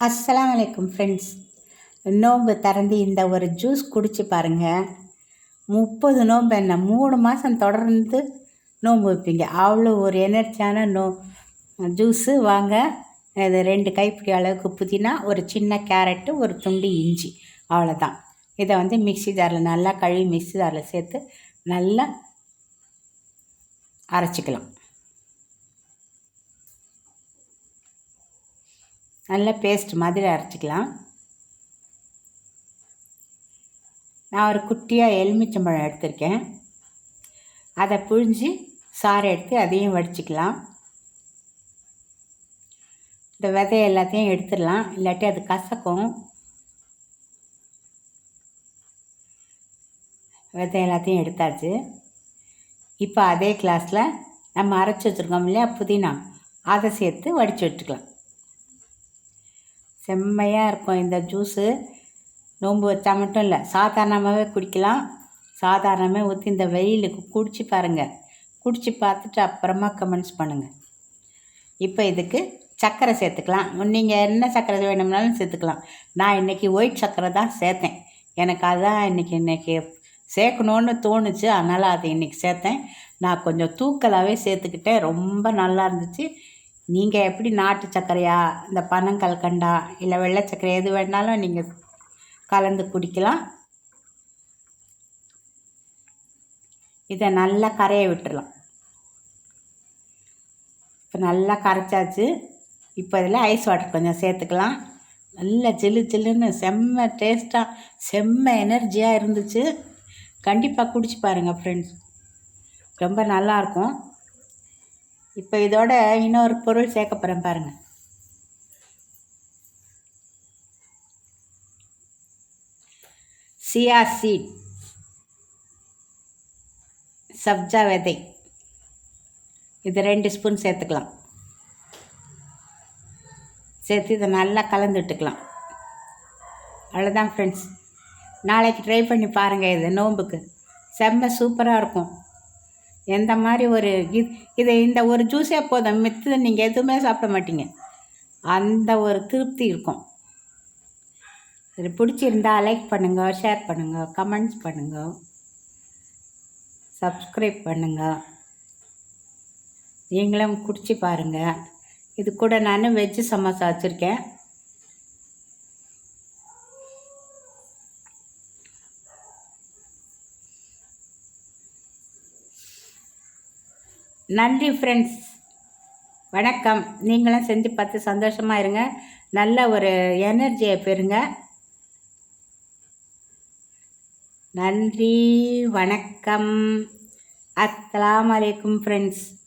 அஸ்லாம் அலைக்கும் ஃப்ரெண்ட்ஸ் நோம்பு திறந்து இந்த ஒரு ஜூஸ் குடிச்சு பாருங்கள் முப்பது நோம்பு என்ன? மூணு மாதம் தொடர்ந்து நோன்பு வைப்பீங்க. அவ்வளோ ஒரு எனர்ஜியான நோ ஜூஸு வாங்க. இது ரெண்டு கைப்பிடி அளவுக்கு புதினா ஒரு சின்ன கேரட்டு ஒரு துண்டு இஞ்சி. அவ்வளோதான் இதை வந்து மிக்ஸி ஜாரில் நல்லா கழுவி மிக்ஸி ஜாரில் சேர்த்து நல்லா அரைச்சிக்கலாம். நல்ல பேஸ்ட் மாதிரி அரைச்சிக்கலாம். நான் ஒரு குட்டியாக எலுமிச்சம்பழம் எடுத்திருக்கேன். அதை புழிஞ்சு சாறு எடுத்து அதையும் வடிச்சிக்கலாம். இந்த விதை எல்லாத்தையும் எடுத்துடலாம். இல்லாட்டி அது கசக்கும். விதை எல்லாத்தையும் எடுத்தாச்சு. இப்போ அதே கிளாஸில் நம்ம அரைச்சி வச்சுருக்கோம் இல்லையா புதினா. அதை சேர்த்து வடித்து விட்டுக்கலாம் செம்மையாக இருக்கும் இந்த ஜூஸு. நோன்பு வச்சா மட்டும் இல்லை சாதாரணமாகவே குடிக்கலாம். சாதாரணமாக ஊற்றி இந்த வெயிலுக்கு குடிச்சு பாருங்கள் குடிச்சு பார்த்துட்டு அப்புறமா கமெண்ட்ஸ் பண்ணுங்கள் இப்போ இதுக்கு சர்க்கரை சேர்த்துக்கலாம். நீங்கள் என்ன சர்க்கரை வேணும்னாலும் சேர்த்துக்கலாம். நான் இன்றைக்கி ஒயிட் சர்க்கரை தான் சேர்த்தேன். எனக்கு அதுதான் இன்றைக்கி இன்றைக்கி சேர்க்கணுன்னு தோணுச்சு. அதனால் அதை இன்றைக்கி சேர்த்தேன். நான் கொஞ்சம் தூக்கலாகவே சேர்த்துக்கிட்டேன். ரொம்ப நல்லா இருந்துச்சு. நீங்கள் எப்படி நாட்டு சர்க்கரையா இந்த பனங்கல்கண்டா இல்லை வெள்ளை சர்க்கரை எது வேணாலும் நீங்கள் கலந்து குடிக்கலாம். இதை நல்லா கரைய விட்டுடலாம் இப்போ நல்லா கரைச்சாச்சு. இப்போ இதில் ஐஸ் வாட்டர் கொஞ்சம் சேர்த்துக்கலாம். நல்லா ஜில்லு ஜில்லுன்னு செம்ம டேஸ்ட்டாக செம்ம எனர்ஜியாக இருந்துச்சு. கண்டிப்பாக குடிச்சு பாருங்கள் ஃப்ரெண்ட்ஸ் ரொம்ப நல்லாயிருக்கும் இப்போ இதோட இன்னொரு பொருள் சேர்க்க போகிறேன் பாருங்கள் சியா சீட். சப்ஜா விதை. இது ரெண்டு ஸ்பூன் சேர்த்துக்கலாம். சேர்த்து இதை நல்லா கலந்து விட்டுக்கலாம். அவ்வளோதான் ஃப்ரெண்ட்ஸ் நாளைக்கு ட்ரை பண்ணி பாருங்கள் இது நோம்புக்கு. செம்ம சூப்பராக இருக்கும். எந்த மாதிரி ஒரு இது இதை இந்த ஒரு ஜூஸே போதும். மித்தது நீங்கள் எதுவுமே சாப்பிட மாட்டீங்க. அந்த ஒரு திருப்தி இருக்கும். இது பிடிச்சிருந்தா லைக் பண்ணுங்கள் ஷேர் பண்ணுங்கள் கமெண்ட்ஸ் பண்ணுங்கள் சப்ஸ்கிரைப் பண்ணுங்கள் நீங்களும் குடிச்சு பாருங்கள் இது கூட நான் வெஜ்ஜு சமோசா வச்சுருக்கேன். நன்றி ஃப்ரெண்ட்ஸ் வணக்கம். நீங்களும் செஞ்சு பார்த்து சந்தோஷமாக இருங்க. நல்ல ஒரு எனர்ஜியை பெறுங்க. நன்றி. வணக்கம். அஸ்லாம் வலைக்கும் ஃப்ரெண்ட்ஸ்